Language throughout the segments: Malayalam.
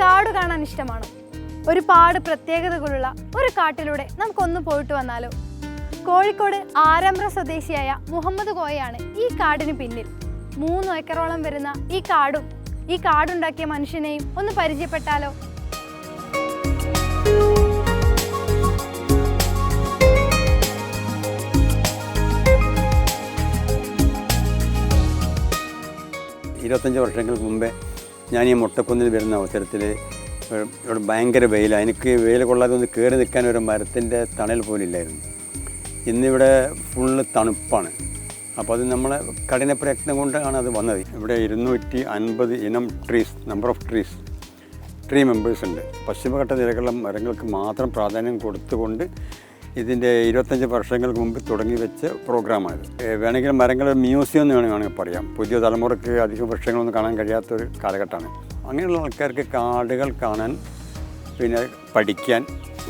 കാട് കാണാൻ ഇഷ്ടമാണോ? ഒരുപാട് പ്രത്യേകതകളുള്ള ഒരു കാട്ടിലൂടെ നമുക്കൊന്ന് പോയിട്ട് വന്നാലോ? കോഴിക്കോട് ആരമ്പ്ര സ്വദേശിയായ മുഹമ്മദ് കോയയാണ് ഈ കാടിന് പിന്നിൽ. മൂന്ന് ഏക്കറോളം വരുന്ന ഈ കാടും ഈ കാടുണ്ടാക്കിയ മനുഷ്യനെയും ഒന്ന് പരിചയപ്പെട്ടാലോ? ഇരുപത്തഞ്ച് വർഷങ്ങൾക്ക് മുമ്പേ ഞാൻ ഈ മുട്ടക്കുന്നിൽ വരുന്ന അവസരത്തിൽ ഇവിടെ ഭയങ്കര വെയിലാണ് എനിക്ക് വെയിൽ കൊള്ളാതെ ഒന്ന് കയറി നിൽക്കാൻ ഒരു മരത്തിന്റെ തണൽ പോലും ഇല്ലായിരുന്നു ഇന്നിവിടെ ഫുള്ള് തണുപ്പാണ്. അപ്പോൾ അത് നമ്മളെ കഠിന പ്രയത്നം കൊണ്ടാണ് അത് വന്നത്. ഇവിടെ ഇരുന്നൂറ്റി അൻപത് ഇനം trees number of trees tree members ഉണ്ട്. പശ്ചിമഘട്ട നിരകളുള്ള മരങ്ങൾക്ക് മാത്രം പ്രാധാന്യം കൊടുത്തുകൊണ്ട് ഇതിന്റെ ഇരുപത്തഞ്ച് വർഷങ്ങൾക്ക് മുമ്പ് തുടങ്ങി വെച്ച പ്രോഗ്രാമാണ് വേണമെങ്കിൽ മരങ്ങൾ മ്യൂസിയം എന്ന് വേണമെങ്കിൽ പറയാം. പുതിയ തലമുറയ്ക്ക് അധികം വൃക്ഷങ്ങളൊന്നും കാണാൻ കഴിയാത്തൊരു കാലഘട്ടമാണ്. അങ്ങനെയുള്ള ആൾക്കാർക്ക് കാടുകൾ കാണാൻ പിന്നെ പഠിക്കാൻ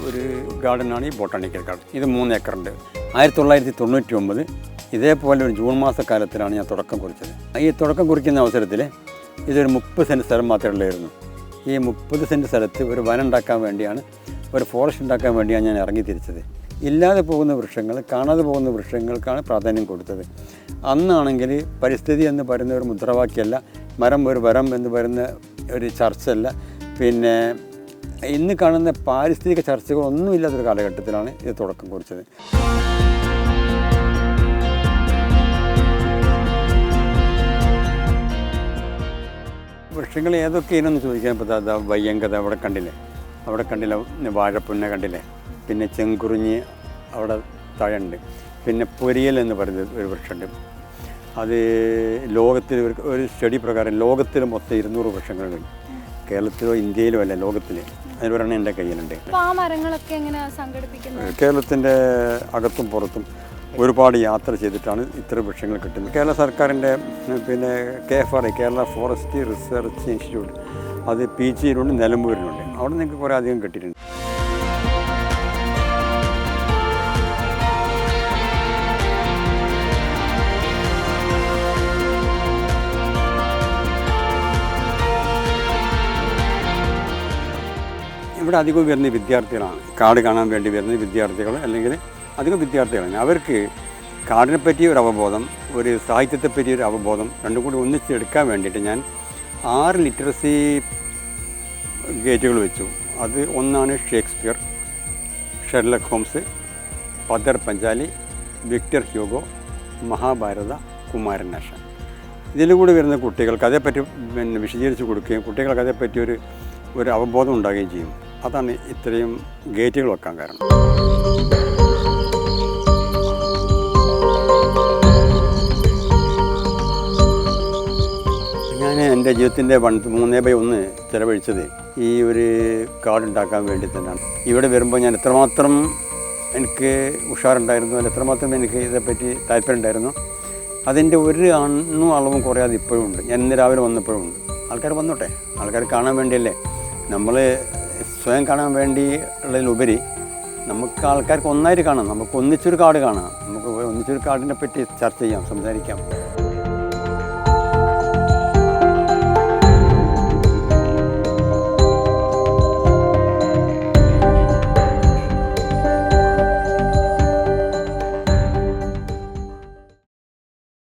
ഒരു ഗാർഡനാണ് ഈ ബോട്ടാണിക്കൽ ഗാർഡൻ. ഇത് മൂന്ന് ഏക്കറുണ്ട്. ആയിരത്തി തൊള്ളായിരത്തി തൊണ്ണൂറ്റി ഒമ്പത് ഇതേപോലെ ഒരു ജൂൺ മാസക്കാലത്തിലാണ് ഞാൻ തുടക്കം കുറിച്ചത്. ഈ തുടക്കം കുറിക്കുന്ന അവസരത്തിൽ ഇതൊരു മുപ്പത് സെന്റ് സ്ഥലം മാത്രമേ ഉള്ളായിരുന്നു. ഈ മുപ്പത് സെന്റ് സ്ഥലത്ത് ഒരു വനം ഉണ്ടാക്കാൻ വേണ്ടിയാണ് ഒരു ഫോറസ്റ്റ് ഉണ്ടാക്കാൻ വേണ്ടിയാണ് ഞാൻ ഇറങ്ങി തിരിച്ചത് ഇല്ലാതെ പോകുന്ന വൃക്ഷങ്ങൾ കാണാതെ പോകുന്ന വൃക്ഷങ്ങൾക്കാണ് പ്രാധാന്യം കൊടുത്തത്. അന്നാണെങ്കിൽ പരിസ്ഥിതി എന്ന് പറയുന്ന ഒരു മുദ്രാവാക്യമല്ല മരം ഒരു വരം എന്ന് പറയുന്ന ഒരു ചർച്ചയല്ല. പിന്നെ ഇന്ന് കാണുന്ന പാരിസ്ഥിതിക ചർച്ചകളൊന്നുമില്ലാത്തൊരു കാലഘട്ടത്തിലാണ് ഇത് തുടക്കം കുറിച്ചത്. വൃക്ഷങ്ങൾ ഏതൊക്കെ ഇനെന്ന് ചോദിക്കാൻ പറ്റാത്ത വയ്യങ്കത അവിടെ കണ്ടില്ലേ? അവിടെ കണ്ടില്ല? വാഴപ്പുന്ന കണ്ടില്ലേ? പിന്നെ ചെങ്കുറിഞ്ഞി അവിടെ തഴയുണ്ട്. പിന്നെ പൊരിയൽ എന്ന് പറയുന്നത് ഒരു വൃക്ഷമുണ്ട്. അത് ലോകത്തിൽ ഒരു ഒരു സ്റ്റഡി പ്രകാരം ലോകത്തിൽ മൊത്തം ഇരുന്നൂറ് വൃക്ഷങ്ങളുണ്ട്. കേരളത്തിലോ ഇന്ത്യയിലോ അല്ല ലോകത്തിൽ അതിലൊരെണ്ണം എന്റെ കയ്യിലുണ്ട്. മരങ്ങളൊക്കെ എങ്ങനെ സംഘടിപ്പിക്കുന്നത്? കേരളത്തിന്റെ അകത്തും പുറത്തും ഒരുപാട് യാത്ര ചെയ്തിട്ടാണ് ഇത്ര വൃക്ഷങ്ങൾ കിട്ടുന്നത്. കേരള സർക്കാരിന്റെ പിന്നെ K F R I Kerala forest research institute അത് പി ജിയിലുണ്ട് നിലമ്പൂരിലുണ്ട്. അവിടെ നിങ്ങൾക്ക് കുറേ അധികം കിട്ടിയിട്ടുണ്ട്. ഇവിടെ അധികം വരുന്ന വിദ്യാർത്ഥികളാണ്. കാട് കാണാൻ വേണ്ടി വരുന്ന വിദ്യാർത്ഥികൾ അല്ലെങ്കിൽ അധികം വിദ്യാർത്ഥികളാണ്. അവർക്ക് കാടിനെ പറ്റിയ ഒരു അവബോധം ഒരു സാഹിത്യത്തെ പറ്റിയ ഒരു അവബോധം രണ്ടും കൂടി ഒന്നിച്ചെടുക്കാൻ വേണ്ടിയിട്ട് ഞാൻ ആറ് ലിറ്ററസി ഗേറ്റുകൾ വെച്ചു. അത് ഒന്നാണ് Shakespeare Sherlock Holmes Pather Panchali Victor Hugo Mahabharata Kumaranasan ഇതിലൂടെ വരുന്ന കുട്ടികൾക്ക് അതേപ്പറ്റി പിന്നെ വിശദീകരിച്ച് കൊടുക്കുകയും കുട്ടികൾക്ക് അതേപ്പറ്റി ഒരു ഒരു അവബോധം ഉണ്ടാകുകയും ചെയ്യും. അതാണ് ഇത്രയും ഗേറ്റുകൾ വെക്കാൻ കാരണം. ഞാൻ എന്റെ ജീവിതത്തിന്റെ വൺ മൂന്നേ ബൈ ഒന്ന് ചിലവഴിച്ചത് ഈ ഒരു കാർഡ് ഉണ്ടാക്കാൻ വേണ്ടി തന്നെയാണ്. ഇവിടെ വരുമ്പോൾ ഞാൻ എത്രമാത്രം എനിക്ക് ഉഷാറുണ്ടായിരുന്നു അല്ല എത്രമാത്രം എനിക്ക് ഇതേപ്പറ്റി താല്പര്യം ഉണ്ടായിരുന്നു അതിന്റെ ഒരു അണ്ണും അളവും കുറയാതെ ഇപ്പോഴും ഉണ്ട്. ഞാൻ ഇന്ന് രാവിലെ വന്നപ്പോഴും ഉണ്ട്. ആൾക്കാർ വന്നോട്ടെ? ആൾക്കാർ കാണാൻ വേണ്ടിയല്ലേ? നമ്മൾ സ്വയം കാണാൻ വേണ്ടി ഉള്ളതിലുപരി നമുക്ക് ആൾക്കാർക്ക് ഒന്നായിട്ട് കാണാം. നമുക്ക് ഒന്നിച്ചൊരു കാർഡ് കാണാം. നമുക്ക് ഒന്നിച്ചൊരു കാർഡിനെ പറ്റി ചർച്ച ചെയ്യാം സംസാരിക്കാം.